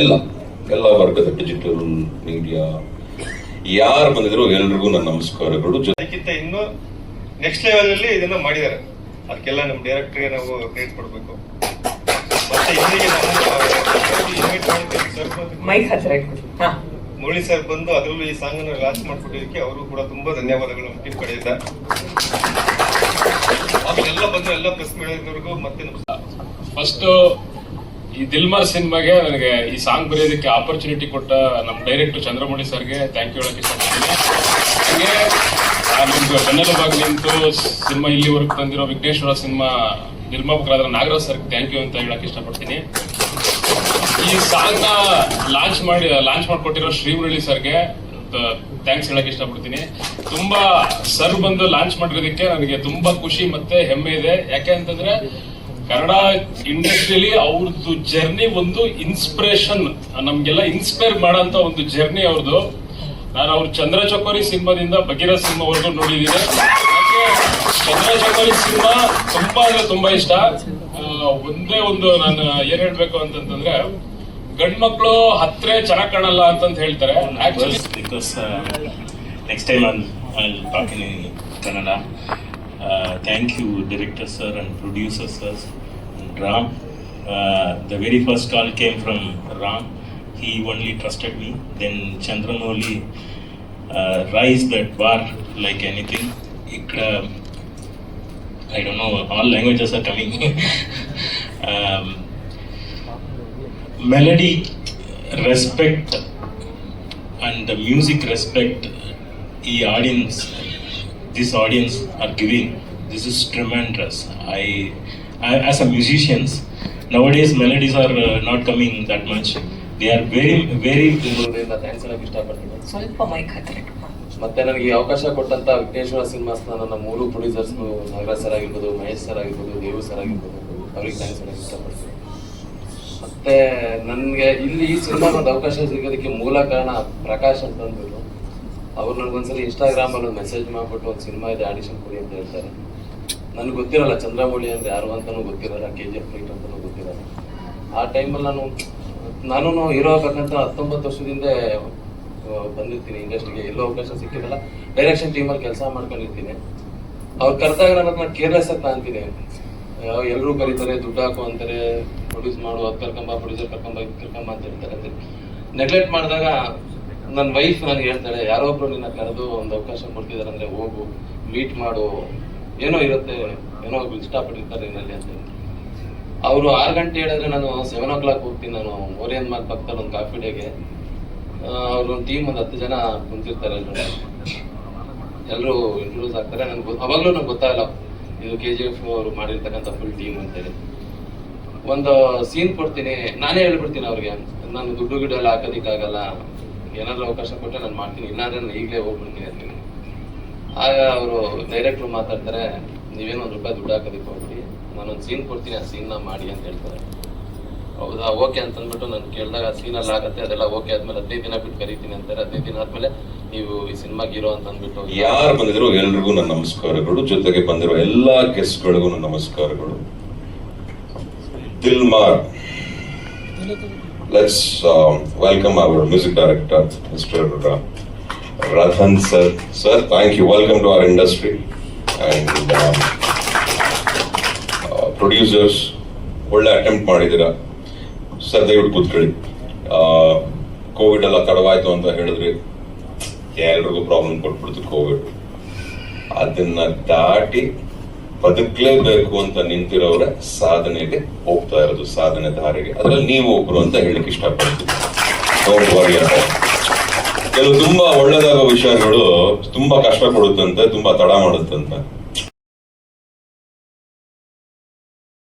ಎಲ್ಲ ಎಲ್ಲ ವರ್ಗದ ಡಿಜಿಟಲ್ ಮೀಡಿಯಾ. ಯಾರು ಬಂದಿದ್ರು ಎಲ್ರಿಗೂ ನನ್ನ ನಮಸ್ಕಾರಗಳು. ಅದಕ್ಕಿಂತ ಇನ್ನೂ ನೆಕ್ಸ್ಟ್ ಲೆವೆಲ್ ಅಲ್ಲಿ ಇದನ್ನ ಮಾಡಿದ್ದಾರೆ ಅದಕ್ಕೆಲ್ಲ ನಮ್ಮ ಡೈರೆಕ್ಟರ್ಗೆ ನಾವು ಕ್ರಿಯೇಟ್ ಕೊಡಬೇಕು. ಮತ್ತೆ ಹಾ. ಮುರಳಿ ಸರ್ ಬಂದು ಅದರಲ್ಲೂ ಈ ಸಾಂಗ್ ಅನ್ನು ಲಾಂಚ್ ಮಾಡ್ಕೊಟ್ಟಿದ್ದಕ್ಕೆ ಅವರು ಕೂಡ ತುಂಬಾ ಧನ್ಯವಾದಗಳು ಟಿಪ್ ಟೀಮ್ ಕಡೆಯಿಂದ. ಎಲ್ಲ ಬಂದು ಎಲ್ಲ ಪ್ರೆಸ್ ಮೇಳದವರೆಗೂ ಮತ್ತೆ ಫಸ್ಟ್ ಈ ದಿಲ್ಮಾರ್ ಸಿನಿಮಾಗೆ ನನಗೆ ಈ ಸಾಂಗ್ ಬರೆಯೋದಕ್ಕೆ ಆಪರ್ಚುನಿಟಿ ಕೊಟ್ಟ ನಮ್ಮ ಡೈರೆಕ್ಟರ್ ಚಂದ್ರಮೌಳಿ ಸರ್ಗೆ ಥ್ಯಾಂಕ್ ಯು ಹೇಳೋಕೆ ಇಷ್ಟಪಡ್ತೀನಿ. ಹಾಗೆ ನಿಮ್ಗೆ ಬೆನ್ನೆಲುಬಾಗಿ ನಿಂತು ಸಿನಿಮಾ ಇಲ್ಲಿವರೆಗೂ ತಂದಿರೋ ವಿಘ್ನೇಶ್ವರ ಸಿನಿಮಾ ನಿರ್ಮಾಪಕರಾದ ನಾಗರಾಜ್ ಸರ್ಗೆ ಥ್ಯಾಂಕ್ ಯು ಅಂತ ಹೇಳಕ್ ಇಷ್ಟಪಡ್ತೀನಿ. ಈ ಸಾಂಗ್ ಲಾಂಚ್ ಮಾಡಿ ಲಾಂಚ್ ಮಾಡಿಕೊಟ್ಟಿರೋ ಶ್ರೀಮುರಳಿ ಸರ್ಗೆ ಥ್ಯಾಂಕ್ಸ್ ಹೇಳಕ್ ಇಷ್ಟಪಡ್ತೀನಿ. ತುಂಬಾ ಸರ್ ಬಂದು ಲಾಂಚ್ ಮಾಡಿರೋದಕ್ಕೆ ನನಗೆ ತುಂಬಾ ಖುಷಿ ಮತ್ತೆ ಹೆಮ್ಮೆ ಇದೆ. ಯಾಕೆ ಅಂತಂದ್ರೆ ಕನ್ನಡ ಇಂಡಸ್ಟ್ರಿಯಲ್ಲಿ ಅವ್ರದ್ದು ಜರ್ನಿ ಒಂದು ಇನ್ಸ್ಪಿರೇಷನ್ ನಮ್ಗೆಲ್ಲ ಇನ್ಸ್ಪೈರ್ ಮಾಡಂತ ಒಂದು ಜರ್ನಿ ಅವ್ರದ್ದು. ನಾನು ಅವ್ರ ಚಂದ್ರ ಚಕೋರಿ ಸಿನಿಮಾದಿಂದ ಬಗೀರ ಸಿನಿಮಾವರೆಗೂ ನೋಡಿದ್ದೀನಿ. ಚಂದ್ರ ಚಕೋರಿ ಸಿನಿಮಾ ತುಂಬಾ ಅಂದ್ರೆ ತುಂಬಾ ಇಷ್ಟ. ಒಂದೇ ಒಂದು ನಾನು ಏನ್ ಹೇಳ್ಬೇಕು ಅಂತಂದ್ರೆ ಗಂಡ್ ಮಕ್ಳು ಹತ್ರ ಚೆನ್ನಾಗ್ ಕಾಣಲ್ಲ ಅಂತಂತ ಹೇಳ್ತಾರೆ. Actually time because uh, thank you, director sir and producer sir and Ram. Uh, the very first call came from Ram. He only trusted me. Then Chandramoli uh, raised that bar like anything. Ikkada, I don't know, all languages are coming. um, melody respect and the music respect the audience this audience are giving this is tremendous. I, I as a musicians nowadays melodies are uh, not coming that much. They are very very ಬೆಂಗಳೂರಿಂದ thanks ಹೇಳಕ್ ಇಷ್ಟಪಡ್ತೀನಿ. ಸ್ವಲ್ಪ mic ಹತ್ರ ಇಟ್ಟು ಹಾ. ಮತ್ತೆ ನನಗೆ ಈ ಅವಕಾಶ ಕೊಟ್ಟಂತ ವಿಘ್ನೇಶ್ವರ ಸಿನಿಮಾಸ್ನ ನನ್ನ ಮೂರು ಪ್ರೊಡ್ಯೂಸರ್ಸ್ ನಾಗರಾಜ್ ಸರ್ ಆಗಿರ್ಬೋದು ಮಹೇಶ್ ಸರ್ ಆಗಿರ್ಬೋದು ದೇವು ಸರ್ ಆಗಿರ್ಬೋದು ಅವ್ರಿಗೆ ಥ್ಯಾಂಕ್ಸ್ ಹೇಳಕ್ ಇಷ್ಟಪಡ್ತೀನಿ. ಮತ್ತೆ ನನಗೆ ಇಲ್ಲಿ ಈ ಸಿನಿಮಾ ಒಂದು ಅವಕಾಶ ಸಿಗೋದಕ್ಕೆ ಮೂಲ ಕಾರಣ ಪ್ರಕಾಶ್ ಅಂತಂದ್ರು ಅವ್ರು ನನಗೊಂದ್ಸಲ ಇನ್ಸ್ಟಾಗ್ರಾಮ್ ಅಲ್ಲಿ ಒಂದು ಮೆಸೇಜ್ ಮಾಡ್ಬಿಟ್ಟು ಒಂದು ಸಿನಿಮಾ ಇದೆ ಆಡಿಷನ್ ಕೊಡಿ ಅಂತ ಹೇಳ್ತಾರೆ. ನನಗೆ ಗೊತ್ತಿರಲ್ಲ, ಚಂದ್ರಮೌಳಿ ಅಂದ್ರೆ ಯಾರು ಅಂತಾನೂ ಗೊತ್ತಿರಲ್ಲ ಕೆ ಜಿ ಎಫ್ ಲೈಟ್ ಅಂತಾನೂ ಗೊತ್ತಿರಲ್ಲ. ಆ ಟೈಮಲ್ಲಿ ನಾನು ನಾನು ಹೀರೋ ಆಗಬೇಕಂತ ಹತ್ತೊಂಬತ್ತು ವರ್ಷದಿಂದ ಬಂದಿರ್ತೀನಿ. ಇಂಡಸ್ಟ್ರಿಗೆ ಎಲ್ಲೋ ಅವಕಾಶ ಸಿಕ್ಕಿರಲ್ಲ. ಡೈರೆಕ್ಷನ್ ಟೀಮಲ್ಲಿ ಕೆಲಸ ಮಾಡ್ಕೊಂಡಿರ್ತೀನಿ. ಅವ್ರು ಕರೆದಾಗ ನನ್ನ ಕೇರ್ಲೆಸ್ ಅಂತ ಅಂತೀನಿ ಎಲ್ಲರೂ ಕರೀತಾರೆ, ದುಡ್ಡು ಹಾಕು ಅಂತಾರೆ ಪ್ರೊಡ್ಯೂಸ್ ಮಾಡು, ಅದು ಕರ್ಕೊಂಬ ಪ್ರೊಡ್ಯೂಸರ್ ಕರ್ಕೊಂಬ ಕರ್ಕೊಂಬ ಅಂತ ಹೇಳ್ತಾರೆ. ನೆಗ್ಲೆಕ್ಟ್ ಮಾಡಿದಾಗ ನನ್ನ ವೈಫ್ ನನಗೆ ಹೇಳ್ತಾಳೆ, ಯಾರೋ ಒಬ್ರು ನಿನ್ನ ಕರೆದು ಒಂದು ಅವಕಾಶ ಕೊಡ್ತಿದ್ದಾರೆ ಅಂದ್ರೆ ಹೋಗು ಮೀಟ್ ಮಾಡು, ಏನೋ ಇರುತ್ತೆ, ಏನೋ ಇಷ್ಟಪಟ್ಟಿರ್ತಾರೆ ನಿನ್ನಲ್ಲಿ ಅಂತ ಅವರು ಆರು ಗಂಟೆ ಹೇಳಿದ್ರೆ ನಾನು ಸೆವೆನ್ ಓ ಕ್ಲಾಕ್ ಹೋಗ್ತೀನಿ ನಾನು, ಓರಿಯನ್ ಮಾರ್ಕ್ ಪಕ್ಕದಲ್ಲಿ ಒಂದು ಕಾಫಿ ಡೇಗೆ ಅವ್ರ ಒಂದು ಟೀಮ್ ಒಂದು ಹತ್ತು ಜನ ಕುಂತಿರ್ತಾರೆ ಎಲ್ಲರೂ ಎಲ್ಲರೂ ಇಂಟ್ರೊಡ್ಯೂಸ್ ಆಗ್ತಾರೆ. ನನ್ಗೆ ಅವಾಗಲೂ ನಂಗೆ ಗೊತ್ತಾಗಲ್ಲ ಇದು ಕೆ ಜಿ ಎಫ್ ಅವರು ಮಾಡಿರ್ತಕ್ಕಂಥ ಫುಲ್ ಟೀಮ್ ಅಂತೇಳಿ ಒಂದು ಸೀನ್ ಕೊಡ್ತೀನಿ, ನಾನೇ ಹೇಳ್ಬಿಡ್ತೀನಿ ಅವ್ರಿಗೆ, ನಾನು ದುಡ್ಡು ಗಿಡ ಎಲ್ಲ ಹಾಕೋದಿಕ್ಕಾಗಲ್ಲ. ಏನಾದ್ರು ಅವಕಾಶ ಕೊಟ್ಟರೆ ನಾನು ಮಾಡ್ತೀನಿ. ಇಲ್ಲಾಂದ್ರೆ ನಾನು ಈಗಲೇ ಹೋಗ್ಬಿಡ್ತೀನಿ ಅಂತೀನಿ. ಆಗ ಅವರು ಡೈರೆಕ್ಟ್ರು ಮಾತಾಡ್ತಾರೆ ನೀವೇನು ಒಂದು ರೂಪಾಯಿ ದುಡ್ಡು ಹಾಕೋದಕ್ಕೆ ಹೋಗ್ಬಿಡಿ. ನಾನೊಂದು ಸೀನ್ ಕೊಡ್ತೀನಿ ಆ ಸೀನ್ನ ಮಾಡಿ ಅಂತ ಹೇಳ್ತಾರೆ. ಹೌದಾ? ಓಕೆ ಅಂತ ಅಂದ್ಬಿಟ್ಟು ನಾನು ಕೇಳಿದಾಗ ಆ ಸೀನಲ್ಲಿ ಆಗುತ್ತೆ ಅದೆಲ್ಲ ಓಕೆ ಆದ್ಮೇಲೆ ಹದಿನೈದು ದಿನ ಬಿಟ್ಟು ಕರಿತೀನಿ ಅಂತಾರೆ. ಹದಿನೈದು ದಿನ ಆದ್ಮೇಲೆ ನೀವು ಈ ಸಿನಿಮಾಗೆ ಇರೋ ಅಂತ ಅಂದ್ಬಿಟ್ಟು ಯಾರು ಬಂದಿದ್ರು ಎಲ್ರಿಗೂ ನನ್ನ ನಮಸ್ಕಾರಗಳು. ಜೊತೆಗೆ ಬಂದಿರೋ ಎಲ್ಲಾ ಗೆಸ್ಟ್ಗಳಿಗೂ ನನ್ನ ನಮಸ್ಕಾರಗಳು. Dilmaar. Let's welcome our music director mister Rathan sir sir thank you welcome to our industry and producers ಒಳ್ಳೆ ಅಟೆಂಪ್ಟ್ ಮಾಡಿದ್ದೀರಾ? ಸರ್ ದಯವಿಟ್ಟು ಕೂತ್ಕೊಳ್ಳಿ. ಕೋವಿಡ್ ಎಲ್ಲ ತಡವಾಯ್ತು ಅಂತ ಹೇಳಿದ್ರಿ ಎಲ್ರಿಗೂ ಪ್ರಾಬ್ಲಮ್ ಕೊಟ್ಬಿಡ್ತು ಕೋವಿಡ್ ಅದನ್ನ ದಾಟಿ ಬದುಕಲೇಬೇಕು ಅಂತ ನಿಂತಿರೋರ ಸಾಧನೆಗೆ ಹೋಗ್ತಾ ಇರೋದು, ಸಾಧನೆ ದಾರಿಗೆ ಅದ್ರಲ್ಲಿ ನೀವು ಒಬ್ರು ಅಂತ ಹೇಳಕ್ about ಕೆಲವು ತುಂಬಾ ಒಳ್ಳೇದಾಗೋ ವಿಷಯಗಳು ತುಂಬಾ ಕಷ್ಟ ಕೊಡುತ್ತಂತೆ ತುಂಬಾ ತಡ ಮಾಡುತ್ತಂತೆ.